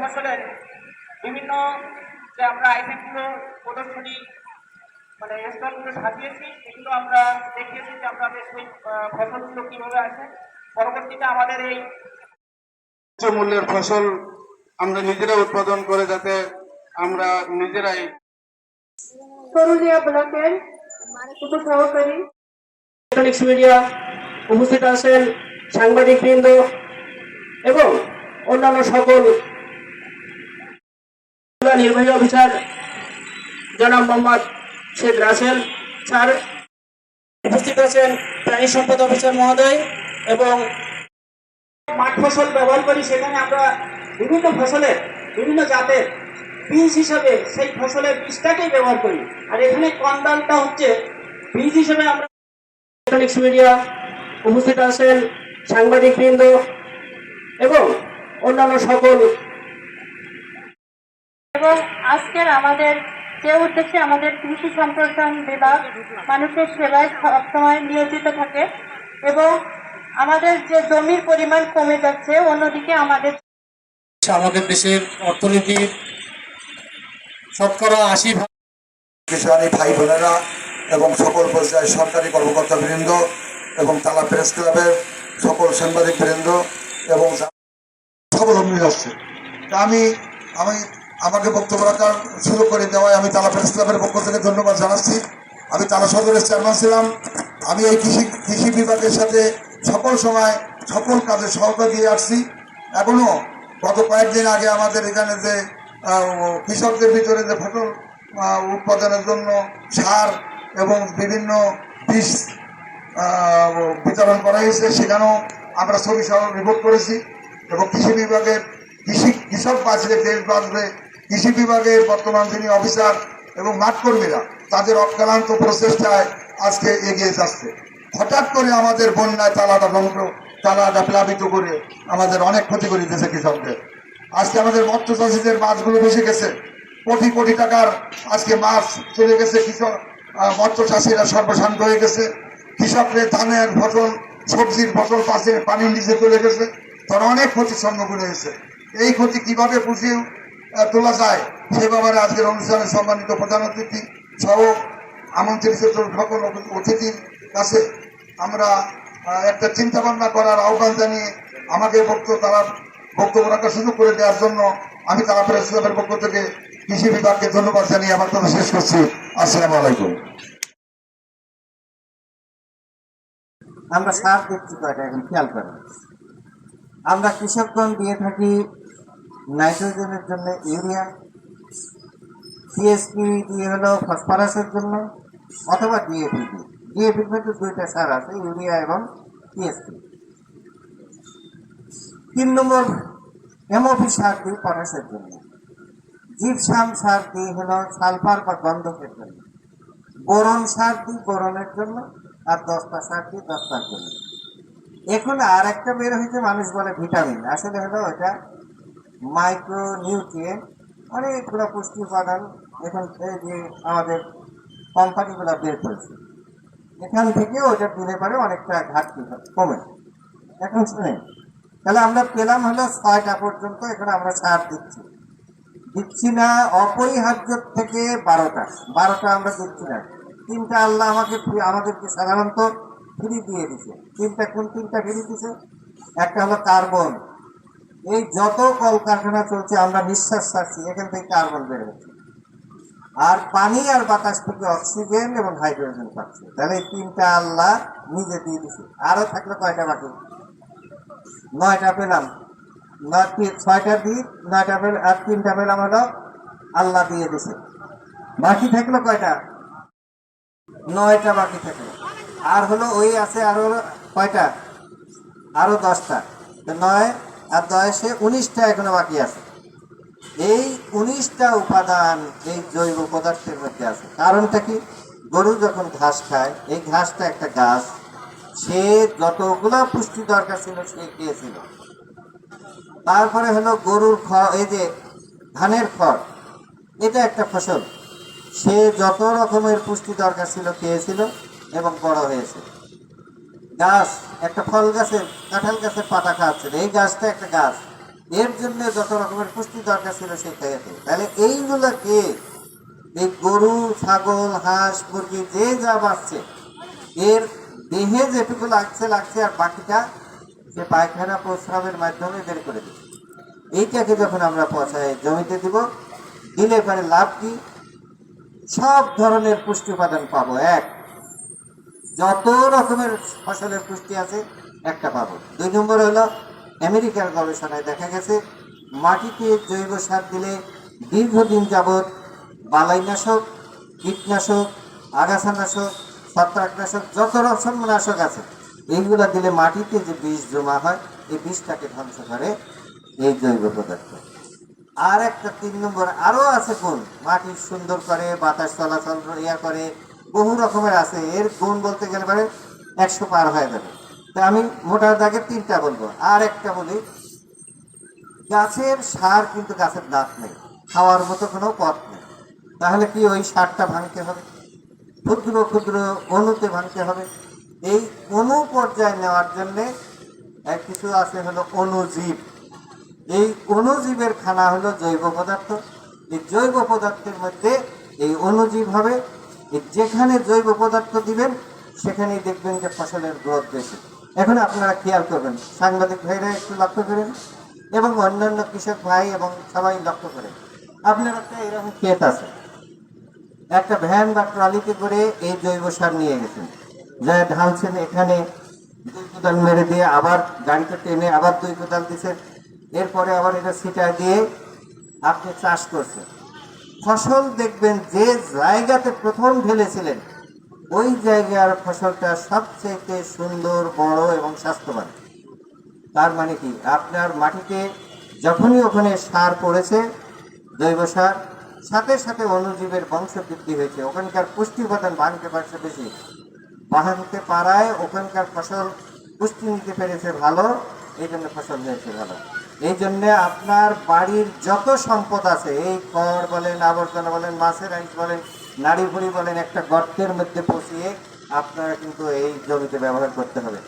ফসলের বিভিন্ন যে আমরা আইটেমগুলো প্রদর্শনী মানে স্টলগুলো সাজিয়েছি সেগুলো আমরা দেখিয়েছি যে আমাদের সেই আহ, ফসলগুলো কীভাবে আছে পরবর্তীতে আমাদের এই উচ্চ মূল্যের ফসল আমরা নিজেরা উৎপাদন করে যাতে আমরা নিজেরাই পুরুলিয়া ব্লকের উপসহকারী ইলেকট্রনিক্স মিডিয়া উপস্থিত আছেন সাংবাদিকবৃন্দ এবং অন্যান্য সকল জেলা নির্বাহী অফিসার জনাব মোহাম্মদ শেখ রাসেল স্যার উপস্থিত আছেন প্রাণী সম্পদ অফিসার মহোদয় এবং মাঠ ফসল ব্যবহার করি, সেখানে আমরা বিভিন্ন ফসলের, বিভিন্ন জাতের বীজ হিসাবে সেই ফসলের বীজটাকেই ব্যবহার করি। আর এখানে কন্দালটা হচ্ছে বীজ হিসাবে আমরা ইলেকট্রনিক্স মিডিয়া উপস্থিত আছেন সাংবাদিকবৃন্দ এবং অন্যান্য সকল এবং আজকের আমাদের যে উদ্দেশ্যে আমাদের কৃষি সম্প্রসারণ বিভাগ মানুষের সেবায় সবসময় নিয়োজিত থাকে এবং আমাদের যে জমির পরিমাণ কমে যাচ্ছে অন্যদিকে আমাদের আমাদের দেশের অর্থনীতির শতকরা আশি ভাগ ভাই বোনেরা এবং সকল পর্যায়ের সরকারি কর্মকর্তা কর্মকর্তাবৃন্দ এবং তালা প্রেস ক্লাবের সকল সাংবাদিক বৃন্দ এবং স্বাবলম্বী হচ্ছে। তা আমি আমি আমাকে বক্তব্য রাখার সুযোগ করে দেওয়ায় আমি তালা প্রেস ক্লাবের পক্ষ থেকে ধন্যবাদ জানাচ্ছি। আমি তালা সদরের চেয়ারম্যান ছিলাম। আমি এই কৃষি কৃষি বিভাগের সাথে সকল সময় সকল কাজে সহযোগিতা দিয়ে আসছি। এখনও গত কয়েকদিন আগে আমাদের এখানে যে কৃষকদের ভিতরে যে ফসল উৎপাদনের জন্য সার এবং বিভিন্ন বীজ বিতরণ করা হয়েছে, সেখানেও আমরা ছবি সহ রিপোর্ট করেছি। এবং কৃষি বিভাগের কৃষি, কৃষক বাঁচলে, দেশ বাঁচবে কৃষি বিভাগের বর্তমান যিনি অফিসার এবং মাঠ কর্মীরা, তাদের অক্লান্ত প্রচেষ্টায় আজকে এগিয়ে যাচ্ছে। হঠাৎ করে আমাদের বন্যায় তালাটা ধ্বংস, তালাটা প্লাবিত করে আমাদের অনেক ক্ষতি করে দিয়েছে কৃষকদের। আজকে আমাদের মৎস্য চাষিদের মাছগুলো বেশি গেছে। কোটি কোটি টাকার আজকে মাছ চলে গেছে কৃষক মৎস্য চাষিরা সর্বশান্ত হয়ে গেছে। কৃষকদের ধানের ফসল, সবজির ফসল পাশে পানির নিচে চলে গেছে। তারা অনেক ক্ষতির সম্মুখীন হয়েছে। এই ক্ষতি কীভাবে পুষিয়ে তোলা যায় সে ব্যাপারে আজকের অনুষ্ঠানে সম্মানিত প্রধান অতিথি সহ আমন্ত্রিত সকল অতিথির কাছে আমরা একটা চিন্তা ভাবনা করার আহ্বান জানিয়ে আমাকে বক্তব্য তারা বক্তব্য রাখার সুযোগ করে দেওয়ার জন্য আমি তারা প্রেস পক্ষ থেকে কৃষি বিভাগকে ধন্যবাদ জানিয়ে আমার কথা শেষ করছি। আসসালামু আলাইকুম। আমরা সার দিচ্ছি কয়টা এখন খেয়াল করেন। আমরা কৃষকগণ দিয়ে থাকি নাইট্রোজেনের জন্য ইউরিয়া সিএসপি দিয়ে হলো ফসফরাসের জন্য, অথবা ডিএপি দিয়ে ডিএপির মধ্যে দুইটা সার আছে, ইউরিয়া এবং টিএসপি তিন নম্বর এমওপি সার দিই পটাশের জন্য। জিপসাম সার দিই হলো সালফার বা গন্ধকের জন্য। বোরন সার দিই বোরনের জন্য, আর দশটা সার দিই দশটার জন্য। এখন আর একটা বের হয়েছে, মানুষ বলে ভিটামিন। আসলে হলো ওটা মাইক্রো নিউট্রিয়েন্ট অনেকগুলো পুষ্টি উপাদান এখান এই যে আমাদের কোম্পানিগুলো বের করেছে। এখান থেকেও ওটা দিলে পারে অনেকটা ঘাটতি কমে এখন শুনে তাহলে আমরা পেলাম হলো ছয়টা পর্যন্ত, এখন আমরা সার দিচ্ছি। দিচ্ছি না, অপরিহার্য থেকে বারোটা। বারোটা আমরা দিচ্ছি না। তিনটা আল্লাহ আমাকে আমাদেরকে সাধারণত ফ্রি দিয়ে দিছে তিনটা, কোন তিনটা ফ্রি দিছে একটা হলো কার্বন এই যত কলকারখানা চলছে, আমরা নিঃশ্বাস ছাড়ছি, এখান থেকে কার্বন বের হচ্ছে। আর পানি আর বাতাস থেকে অক্সিজেন এবং হাইড্রোজেন পাচ্ছে। তাহলে এই তিনটা আল্লাহ নিজে দিয়ে দিছে আরও থাকলে কয়টা বাকি? নয়টা পেলাম। নয়- ছয়টা দিই, নয়টা পেল, আর তিনটা পেলাম হলো আল্লাহ দিয়ে দিছে বাকি থাকল কয়টা? নয়টা বাকি থাকল। আর হলো ওই আছে, আরও হলো কয়টা? আরও দশটা। নয় আর দশে উনিশটা এখনও বাকি আছে। এই উনিশটা উপাদান এই জৈব পদার্থের মধ্যে আছে। কারণটা কি? গরু যখন ঘাস খায়, এই ঘাসটা একটা গাছ, সে যতগুলা পুষ্টি দরকার ছিল সে খেয়েছিল। তারপরে হলো গরুর খড় এই যে ধানের খড়, এটা একটা ফসল। সে যত রকমের পুষ্টি দরকার ছিল খেয়েছিল এবং বড় হয়েছে। গাছ, একটা ফল গাছের কাঁঠাল গাছের পাতা খাচ্ছে, এই গাছটা একটা গাছ। এর জন্য যত রকমের পুষ্টি দরকার ছিল সে খেয়েছে। তাহলে এইগুলোকে এই গরু, ছাগল, হাঁস, মুরগি, যে যা বাঁচছে, এর দেহে যেটুকু লাগছে লাগছে, আর বাকিটা সে পায়খানা প্রস্রাবের মাধ্যমে বের করে দিচ্ছে এইটাকে যখন আমরা পচায় জমিতে দিব, দিলে পরে লাভ কি? সব ধরনের পুষ্টি উপাদান পাবো। এক যত রকমের ফসলের পুষ্টি আছে, একটা পাবো। দুই নম্বর হলো, আমেরিকার গবেষণায় দেখা গেছে, মাটিতে জৈব সার দিলে দীর্ঘদিন যাবৎ বালাইনাশক, কীটনাশক, আগাছানাশক, ছত্রাকনাশক, যত রকম নাশক আছে, এইগুলো দিলে মাটিতে যে বিষ জমা হয়, এই বিষটাকে ধ্বংস করে এই জৈব পদার্থ। আর একটা তিন নম্বর আরও আছে কোন? মাটি সুন্দর করে, বাতাস চলাচল, ইয়া করে বহু রকমের আছে। এর গুণ বলতে গেলে পরে একশো পার হয়ে যাবে। তা আমি মোটা দাগে তিনটা বলব। আর একটা বলি, গাছের সার কিন্তু গাছের দাঁত নেই। খাওয়ার মতো কোনো পথ নেই। তাহলে কি ওই সারটা ভাঙতে হবে? ক্ষুদ্র ক্ষুদ্র অণুতে ভাঙতে হবে। এই অণু পর্যায়ে নেওয়ার জন্যে এক কিছু আছে হলো অণুজীব। এই অণুজীবের খানা হলো জৈব পদার্থ। এই জৈব পদার্থের মধ্যে এই অণুজীব হবে। যেখানে জৈব পদার্থ দিবেন, সেখানেই দেখবেন যে ফসলের গ্রোথ বেশি। এখন আপনারা খেয়াল করবেন, সাংবাদিক ভাইরা একটু লক্ষ্য করেন এবং অন্যান্য কৃষক ভাই এবং সবাই লক্ষ্য করেন। আপনার একটা এরকম ক্ষেত আছে। একটা ভ্যান বা ট্রলিতে করে এই জৈব সার নিয়ে গেছেন। যা ঢালছেন এখানে, দুই কোদাল মেরে দিয়ে আবার গাড়িতে টেনে আবার দুই কোদাল দিচ্ছেন এরপরে আবার এটা ছিটায় দিয়ে আপনি চাষ করছেন। ফসল দেখবেন যে জায়গাতে প্রথম ঢেলেছিলেন, ওই জায়গার ফসলটা সবচেয়ে সুন্দর, বড় এবং স্বাস্থ্যবান। তার মানে কি? আপনার মাটিতে যখনই ওখানে সার পড়েছে, জৈব সার, সাথে সাথে অণুজীবের বংশ বৃদ্ধি হয়েছে। ওখানকার পুষ্টি উপাদান ভাঙতে পারছে বেশি। ভাঙতে পারায় ওখানকার ফসল পুষ্টি নিতে পেরেছে ভালো এই জন্য ফসল হয়েছে ভালো। এই জন্য আপনার বাড়ির যত সম্পদ আছে, এই খড় বলেন, আবর্জনা বলেন, মাছের আইস বলেন, নাড়ি ভুড়ি বলেন, একটা গর্তের মধ্যে পচিয়ে আপনারা কিন্তু এই জমিতে ব্যবহার করতে হবে।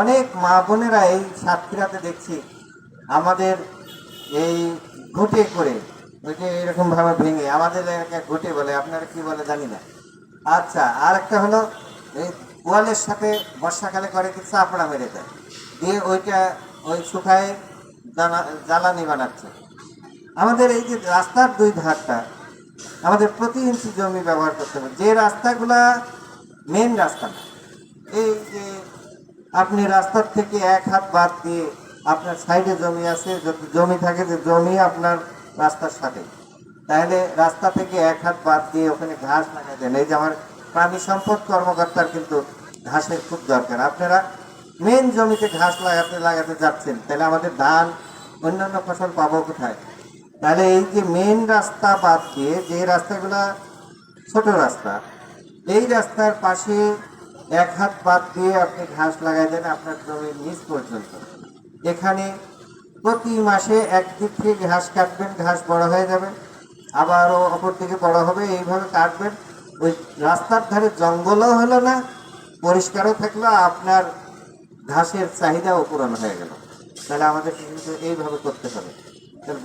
অনেক মা বোনেরা এই সাতক্ষীরাতে দেখছি, আমাদের এই ঘুটে করে, ওই যে এরকম ভাবে ভেঙে, আমাদের এলাকায় ঘুটে বলে, আপনারা কি বলে জানি না। আচ্ছা আর একটা হলো, এই ওয়ালের সাথে বর্ষাকালে করে কি চাপড়া মেরে দেয়? দিয়ে ওইটা ওই শুকায় জ্বালানি বানাচ্ছে। আমাদের এই যে রাস্তার দুই ধারটা, আমাদের প্রতি ইঞ্চি জমি ব্যবহার করতে হবে। যে রাস্তাগুলা মেন রাস্তা এই যে আপনি রাস্তার থেকে এক হাত বাদ দিয়ে আপনার সাইডে জমি আছে, যদি জমি থাকে যে জমি আপনার রাস্তার সাথে, তাহলে রাস্তা থেকে এক হাত বাদ দিয়ে ওখানে ঘাস লাগাই দেন। এই যে আমার প্রাণী সম্পদ কর্মকর্তার কিন্তু ঘাসের খুব দরকার। আপনারা মেন জমিতে ঘাস লাগাতে লাগাতে যাচ্ছেন, তাহলে আমাদের ধান, অন্যান্য ফসল পাবো কোথায়? তাহলে এই যে মেন রাস্তা বাদ দিয়ে যে রাস্তাগুলা ছোট রাস্তা, এই রাস্তার পাশে এক হাত বাদ দিয়ে আপনি ঘাস লাগাই দেন আপনার জমির নিচ পর্যন্ত। এখানে প্রতি মাসে একদিক থেকে ঘাস কাটবেন, ঘাস বড় হয়ে যাবে, আবারও অপর দিকে বড় হবে, এইভাবে কাটবেন। ওই রাস্তার ধারে জঙ্গলও হলো না, পরিষ্কারও থাকল, আপনার ঘাসের চাহিদাও পূরণ হয়ে গেল। তাহলে আমাদের কিন্তু এইভাবে করতে হবে।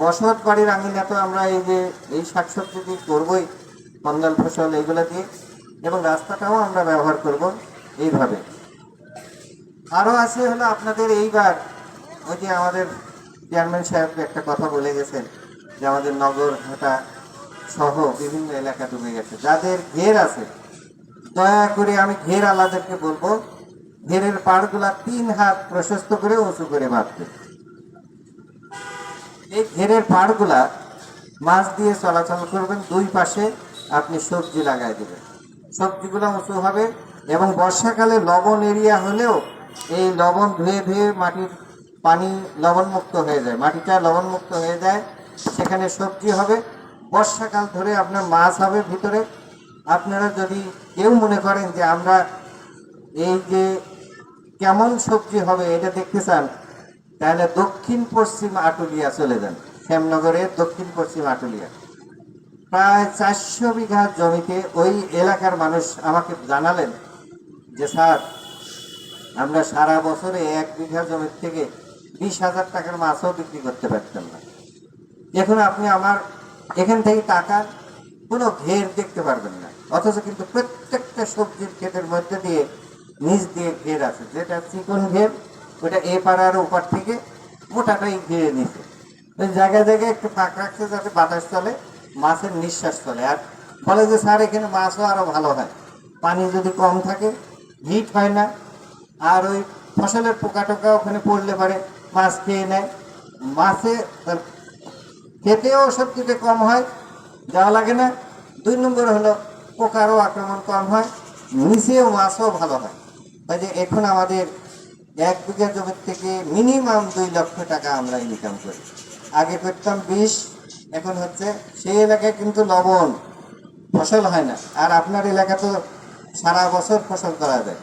বসত বাড়ির আঙিনা তো আমরা এই যে, এই শাকসবজি দিয়ে করবোই, মঙ্গল ফসল এইগুলো দিয়ে, এবং রাস্তাটাও আমরা ব্যবহার করব এইভাবে। আরও আছে হলো আপনাদের এইবার, ওই যে আমাদের চেয়ারম্যান সাহেব একটা কথা বলে গেছেন, যে আমাদের নগর ঘাটা সহ বিভিন্ন এলাকা ডুবে গেছে। যাদের ঘের আছে, দয়া করে আমি ঘের আলাদেরকে বলব ঘেরের পাড়গুলা তিন হাত প্রশস্ত করে উঁচু করে বাঁধবে। এই ঘেরের পাড়গুলা মাছ দিয়ে চলাচল করবেন, দুই পাশে আপনি সবজি লাগাই দেবেন। সবজিগুলো উঁচু হবে এবং বর্ষাকালে লবণ এরিয়া হলেও এই লবণ ধুয়ে ধুয়ে মাটির পানি লবণমুক্ত হয়ে যায়। মাটিটা লবণমুক্ত হয়ে যায়, সেখানে সবজি হবে। বর্ষাকাল ধরে আপনার মাছ হবে ভিতরে। আপনারা যদি কেউ মনে করেন যে আমরা এই যে কেমন সবজি হবে এটা দেখতে চান, তাহলে দক্ষিণ পশ্চিম আটুলিয়া চলে যান শ্যামনগরের দক্ষিণ পশ্চিম আটুলিয়া। প্রায় চারশো বিঘা জমিতে ওই এলাকার মানুষ আমাকে জানালেন যে, স্যার, আমরা সারা বছরে এক বিঘা জমির থেকে বিশ হাজার টাকার মাছও বিক্রি করতে পারতেন না। এখন আপনি আমার এখান থেকে টাকার কোনো ঘের দেখতে পারবেন না, অথচ কিন্তু প্রত্যেকটা সবজির ক্ষেতের মধ্যে দিয়ে নিচ দিয়ে ঘের আছে, যেটা চিকন ঘের ওটা এ পাড়ার ওপার থেকে মোটাটাই ঘিরে নিছে। জায়গায় জায়গায় একটু ফাঁক রাখছে যাতে বাতাস চলে, মাছের নিঃশ্বাস চলে। আর ফলে যে, স্যার, এখানে মাছও আরও ভালো হয়। পানি যদি কম থাকে, হিট হয় না। আর ওই ফসলের পোকা টোকা ওখানে পড়লে পারে মাছ খেয়ে নেয়। মাছে খেতেও সবজিতে কম হয়, যাওয়া লাগে না। দুই নম্বর হলো পোকারও আক্রমণ কম হয়, নিচেও মাছও ভালো হয়। যে এখন আমাদের এক বিঘা জমির থেকে মিনিমাম দুই লক্ষ টাকা আমরা ইনকাম করি। আগে করতাম বিষ এখন হচ্ছে সেই এলাকায় কিন্তু লবণ, ফসল হয় না। আর আপনার এলাকা তো সারা বছর ফসল করা যায়।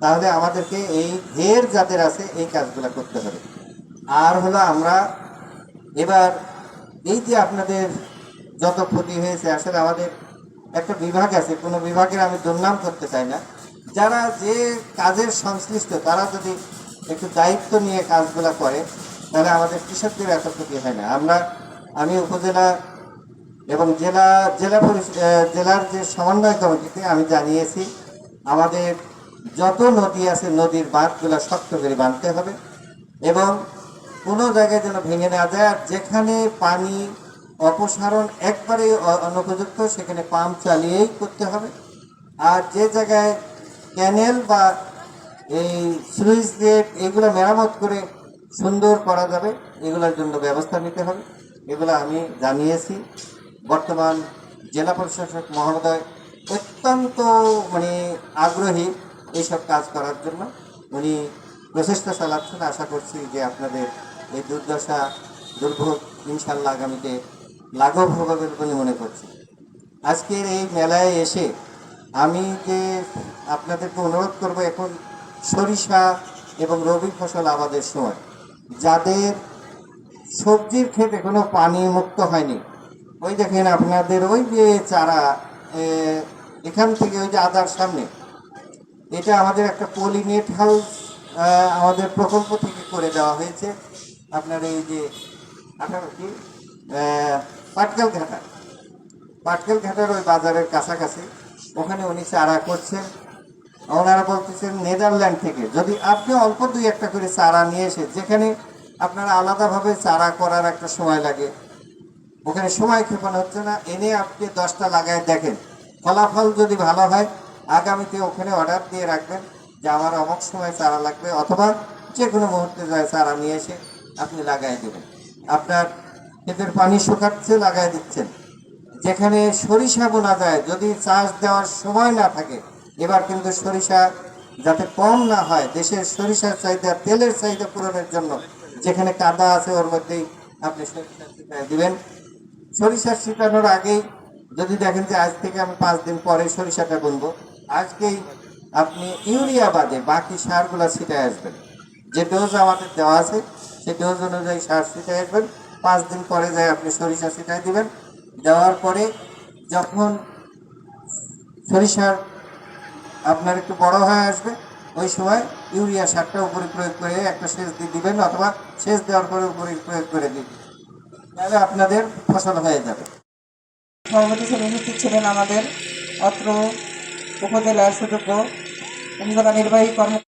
তাহলে আমাদেরকে এই ঘের যাদের আছে, এই কাজগুলো করতে হবে। আর হলো আমরা এবার এই যে আপনাদের যত ক্ষতি হয়েছে, আসলে আমাদের একটা বিভাগ আছে, কোনো বিভাগের আমি দুর্নাম করতে চাই না। যারা যে কাজের সংশ্লিষ্ট, তারা যদি একটু দায়িত্ব নিয়ে কাজগুলো করে, তাহলে আমাদের কৃষকদের এত ক্ষতি হয় না। আমরা, আমি উপজেলা এবং জেলা জেলা জেলার যে সমন্বয় কমিটিতে আমি জানিয়েছি, আমাদের যত নদী আছে, নদীর বাঁধগুলো শক্ত করে বাঁধতে হবে এবং কোনো জায়গায় যেন ভেঙে না যায়, আর যেখানে পানি অপসারণ একবারে অনুপযুক্ত, সেখানে পাম্প চালিয়েই করতে হবে। আর যে জায়গায় ক্যানেল বা এই সুইচ গেট এগুলো মেরামত করে সুন্দর করা যাবে, এগুলোর জন্য ব্যবস্থা নিতে হবে। এগুলো আমি জানিয়েছি। বর্তমান জেলা প্রশাসক মহোদয় অত্যন্ত মানে আগ্রহী এইসব কাজ করার জন্য। উনি প্রচেষ্টা চালাচ্ছেন। আশা করছি যে আপনাদের এই দুর্দশা দুর্ভোগ ইনশাল্লাহ আগামীতে লাঘব হবে বলে মনে করছি আজকের এই মেলায় এসে আমি যে আপনাদেরকে অনুরোধ করব, এখন সরিষা এবং রবি ফসল আবাদের সময়। যাদের সবজির ক্ষেত এখনও পানি মুক্ত হয়নি, ওই দেখেন আপনাদের ওই যে চারা এখান থেকে ওই যে আদার সামনে, এটা আমাদের একটা পলিনেট হাউস আমাদের প্রকল্প থেকে করে দেওয়া হয়েছে। আপনার এই যে আপনার কি? পাটকেল ঘাটা। পাটকেল ঘাটার ওই বাজারের কাছাকাছি। ওখানে উনি চারা করছেন। ওনারা বলতেছেন, নেদারল্যান্ড থেকে। যদি আপনি অল্প দুই একটা করে চারা নিয়ে এসে, যেখানে আপনারা আলাদাভাবে চারা করার একটা সময় লাগে, ওখানে সময় ক্ষেপণ হচ্ছে না, এনে আপনি দশটা লাগায় দেখেন। ফলাফল যদি ভালো হয়, আগামীতে ওখানে অর্ডার দিয়ে রাখবেন যে আমার অমুক সময় চারা লাগবে, অথবা যে কোনো মুহূর্তে যায় চারা নিয়ে এসে আপনি লাগাই দেবেন। আপনার ক্ষেতের পানি শুকাচ্ছে লাগাই দিচ্ছেন। যেখানে সরিষা বোনা যায়, যদি চাষ দেওয়ার সময় না থাকে। এবার কিন্তু সরিষা যাতে কম না হয়, দেশের সরিষার চাহিদা, তেলের চাহিদা পূরণের জন্য যেখানে কাদা আছে, ওর মধ্যেই আপনি সরিষা দিবেন। সরিষা ছিটানোর আগেই যদি দেখেন যে আজ থেকে আমি পাঁচ দিন পরে সরিষাটা বুনবো, আজকেই আপনি ইউরিয়া বাদে বাকি সারগুলো ছিটায় আসবেন। যে ডোজ আমাদের দেওয়া আছে, সেই ডোজ অনুযায়ী সার ছিটায় আসবেন। পাঁচ দিন পরে যায় আপনি সরিষা ছিটায় দিবেন। দেওয়ার পরে যখন সরিষার আপনার একটু বড় হয়ে আসবে, ওই সময় ইউরিয়া সারটা উপরে প্রয়োগ করে একটা সেচ দিয়ে দিবেন অথবা সেচ দেওয়ার পরে উপরে প্রয়োগ করে দিবেন। তাহলে আপনাদের ফসল হয়ে যাবে। সভাপতি উপস্থিত ছিলেন আমাদের অত্র উপজেলার সুযোগ্য নির্বাহী কর্ম